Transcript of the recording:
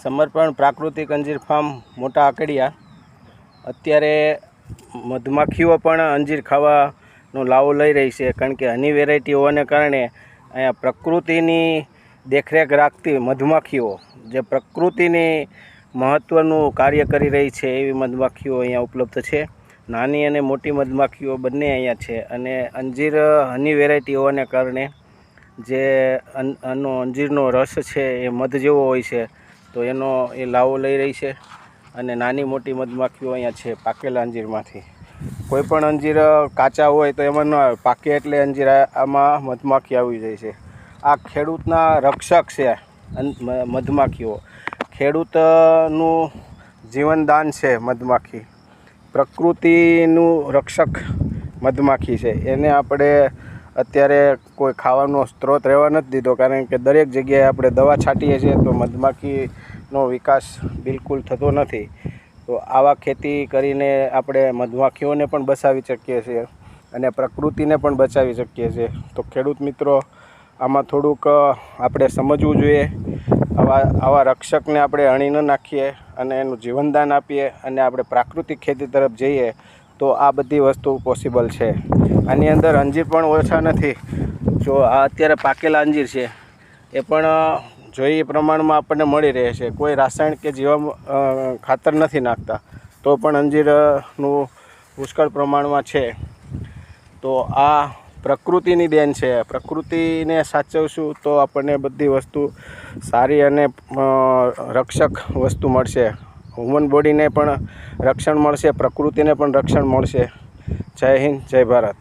સમર્પણ પ્રાકૃતિક અંજીર ફાર્મ મોટા આકડિયા. અત્યારે મધમાખીઓ પણ અંજીર ખાવાનો લાવો લઈ રહી છે કારણ કે હની વેરાયટી હોવાને કારણે અહીંયા પ્રકૃતિની દેખરેખ રાખતી મધમાખીઓ જે પ્રકૃતિની મહત્ત્વનું કાર્ય કરી રહી છે એવી મધમાખીઓ અહીંયા ઉપલબ્ધ છે. નાની અને મોટી મધમાખીઓ બંને અહીંયા છે અને અંજીર હની વેરાયટી હોવાને કારણે જે આનો અંજીરનો રસ છે એ મધ જેવો હોય છે. તો એનો એ લાવો લઈ રહી છે અને નાની મોટી મધમાખીઓ અહીંયા છે પાકેલા અંજીરમાંથી. કોઈ પણ અંજીર કાચા હોય તો એમાં ન આવે. પાકે એટલે અંજીર આમાં મધમાખી આવી જાય છે. આ ખેડૂતના રક્ષક છે મધમાખીઓ. ખેડૂતનું જીવનદાન છે મધમાખી. પ્રકૃતિનું રક્ષક મધમાખી છે. એને આપણે અત્યારે કોઈ ખાવાનો સ્ત્રોત રહેવા નથી દીધો, કારણ કે દરેક જગ્યાએ આપણે દવા છાંટીએ છીએ તો મધમાખીનો વિકાસ બિલકુલ થતો નથી. તો આવા ખેતી કરીને આપણે મધમાખીઓને પણ બચાવી શકીએ છીએ અને પ્રકૃતિને પણ બચાવી શકીએ છીએ. તો ખેડૂત મિત્રો, આમાં થોડુંક આપણે સમજવું જોઈએ. આવા આવા રક્ષકને આપણે અણી ન નાખીએ અને એનું જીવનદાન આપીએ અને આપણે પ્રાકૃતિક ખેતી તરફ જઈએ તો આ બધી વસ્તુ પોસિબલ છે. આની અંદર અંજીર પણ ઓછા નથી. જો આ અત્યારે પાકેલા અંજીર છે. એ પણ જોઈએ એ પ્રમાણમાં આપણને મળી રહે છે. કોઈ રાસાયણિક કે જીવા ખાતર નથી નાખતા, તો પણ અંજીરનું પુષ્કળ પ્રમાણમાં છે. તો આ પ્રકૃતિની દેન છે. પ્રકૃતિને સાચવશું તો આપણને બધી વસ્તુ સારી અને રક્ષક વસ્તુ મળશે. હ્યુમન બોડીને પણ રક્ષણ મળશે, પ્રકૃતિને પણ રક્ષણ મળશે. જય હિન્દ, જય ભારત.